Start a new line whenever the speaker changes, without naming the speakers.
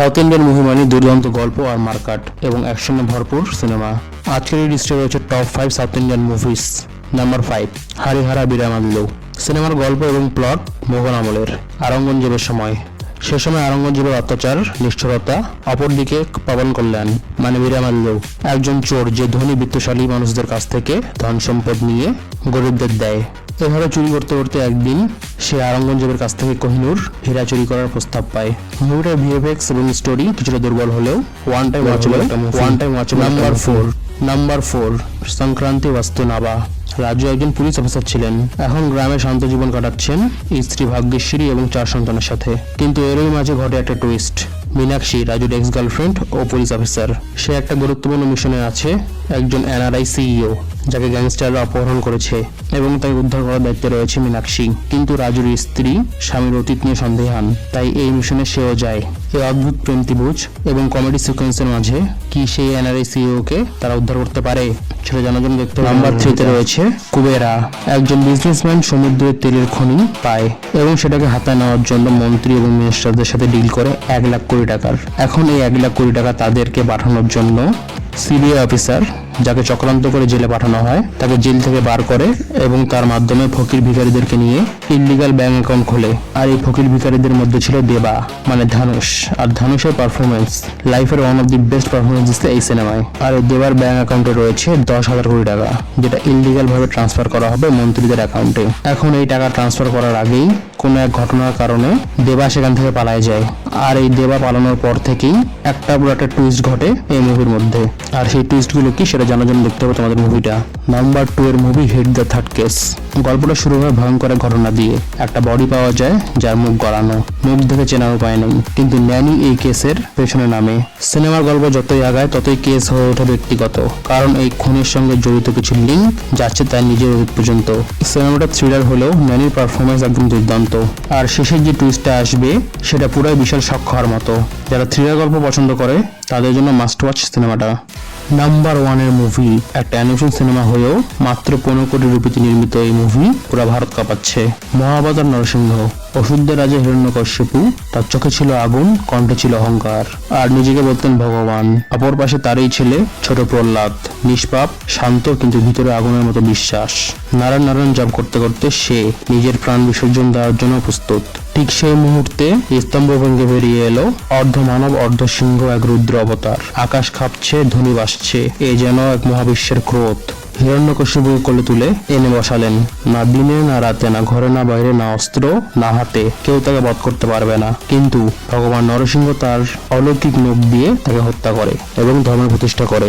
South Indian movie মানে দুর্দান্ত গল্প আর মার্কাট এবং অ্যাকশনে ভরপুর সিনেমা। আজকের এই লিস্টে রয়েছে top five South Indian movies number five Harihara Veeramallu সিনেমার গল্প এবং প্লট মোগল আমলের। আরঙ্গজেবের সময়। সে সময় আরঙ্গজেবের অত্যাচার, নিষ্ঠুরতা, অপরদিকে পাবন কল্যাণ মানে বিরামাল্লু একজন চোর যে ধনী, বিত্তশালী মানুষদের কাছ থেকে ধন সম্পদ নিয়ে গরিবদের দেয়। এভাবে চুরি করতে করতে একদিন সে আরঙ্গজেবের কাছ থেকে কোহিনুর হীরা চুরি করার প্রস্তাব পায়। মুভিটার ভিএফএক্স এবং স্টোরি কিছুটা দুর্বল হলেও one time watchable one time watchable number four number four Sankranti বাস্তু নাবা রাজু একজন পুলিশ অফিসার ছিলেন। এখন গ্রামে শান্ত জীবন কাটাচ্ছেন স্ত্রী ভাগ্যেশ্বরী এবং চার সন্তানের সাথে। কিন্তু এরই মাঝে ঘটে একটা টুইস্ট মীনাক্ষী রাজুর এক্স গার্লফ্রেন্ড ও পুলিশ অফিসার সে একটা গুরুত্বপূর্ণ মিশনে আছে একজন এনআরআই সিইও যাকে গ্যাংস্টাররা অপহরণ করেছে এবং তাকে উদ্ধার করার দায়িত্বে রয়েছে মীনাক্ষী। কিন্তু রাজুর স্ত্রী স্বামীর অতীত নিয়ে সন্দেহান তাই এই মিশনে সেও যায়। এই অদ্ভুত প্রেম ত্রিভুজ এবং কমেডি সিকোয়েন্সের মাঝে কি সেই এনআরআই সিইওকে তারা উদ্ধার করতে পারে সেটা জানার জন্য দেখতে নাম্বার থ্রিতে রয়েছে কুবেরা একজন বিজনেসম্যান সমুদ্রের তেলের খনি পায় এবং সেটাকে হাতায় নেওয়ার জন্য মন্ত্রী এবং মিনিস্টারদের সাথে ডিল করে এক লাখ কোটি টাকার। এখন এই এক লাখ কোটি টাকা তাদেরকে পাঠানোর জন্য সিবিআই অফিসার যাকে চক্রান্ত করে জেলে পাঠানো হয়, তাকে জেল থেকে বার করে এবং তার মাধ্যমে ফকির ভিখারিদেরকে নিয়ে ইলিগাল ব্যাংক অ্যাকাউন্ট খোলে। আর এই ফকির ভিখারিদের মধ্যে ছিল দেবা মানে ধানুষ আর ধানুষের পারফরমেন্স লাইফের one of the best performance দিচ্ছে এই সিনেমায় আর এই দেবার ব্যাংক অ্যাকাউন্টে রয়েছে দশ হাজার কোটি টাকা, যেটা ইলিগাল ভাবে ট্রান্সফার করা হবে মন্ত্রীদের অ্যাকাউন্টে এখন এই টাকা ট্রান্সফার করার আগেই কোনো এক ঘটনার কারণে দেবা সেখান থেকে পালায় যায়। আর এই দেবা পালানোর পর থেকেই একটা পুরো একটা টুইস্ট ঘটে এই মুভির মধ্যে। আর সেই টুইস্টগুলো কি সেটা জানার জন্য দেখতে হবে তোমাদের মুভিটা নাম্বার টু এর movie hit the third case গল্পটা শুরু হয় ভয়ঙ্কর ঘটনা দিয়ে। একটা বডি পাওয়া যায় যার মুখ গড়ানো। মুখ দেখে চেনার উপায় নেই। কিন্তু ন্যানি এই কেসের পেছনে নামে। সিনেমার গল্প যতই আগায়, ততই কেস হয়ে ওঠে ব্যক্তিগত। কারণ এই খুনের সঙ্গে জড়িত কিছু লিঙ্ক যাচ্ছে তার নিজের পর্যন্ত। সিনেমাটা থ্রিলার হলেও ন্যানির পারফরমেন্স একদম দুর্দান্ত। আর শেষের যে টুইস্টটা আসবে, সেটা পুরোই বিশাল শখ হওয়ার মতো। যারা থ্রিলার গল্প পছন্দ করে, তাদের জন্য মাস্ট ওয়াচ সিনেমাটা নাম্বার ওয়ানের মুভি একটা অ্যানিমেশন সিনেমা হয়েও মাত্র পনেরো কোটি রুপিতে নির্মিত এই মুভি পুরো ভারত কাঁপাচ্ছে। মহাবতার নরসিংহ ওষুধদের রাজা হিরণ্যকশ্যপু তার চোখে ছিল আগুন, কণ্ঠে ছিল অহংকার। আর নিজেকে বলতেন ভগবান। অপর পাশে তারই ছেলে, ছোট প্রহ্লাদ। নিষ্পাপ, শান্ত কিন্তু ভিতরে আগুনের মতো বিশ্বাস। নারায়ণ নারায়ণ জপ করতে করতে সে নিজের প্রাণ বিসর্জন দেওয়ার জন্য প্রস্তুত। ঠিক সেই মুহূর্তে স্তম্ভ ভেঙে বেরিয়ে এলো অর্ধ মানব অর্ধ সিংহ এক রুদ্র অবতার। আকাশ খাপছে ধ্বনি বাসছে এ যেন এক মহাবিশ্বের ক্রোধ। হিরণ্যকশ্যপু কোলে তুলে এনে বসালেন, না দিনে, না রাতে, না ঘরে, না বাইরে, না অস্ত্র, না হাতে, কেউ তাকে বধ করতে পারবে না। কিন্তু ভগবান নরসিংহ তার অলৌকিক নখ দিয়ে তাকে হত্যা করে এবং ধর্মের প্রতিষ্ঠা করে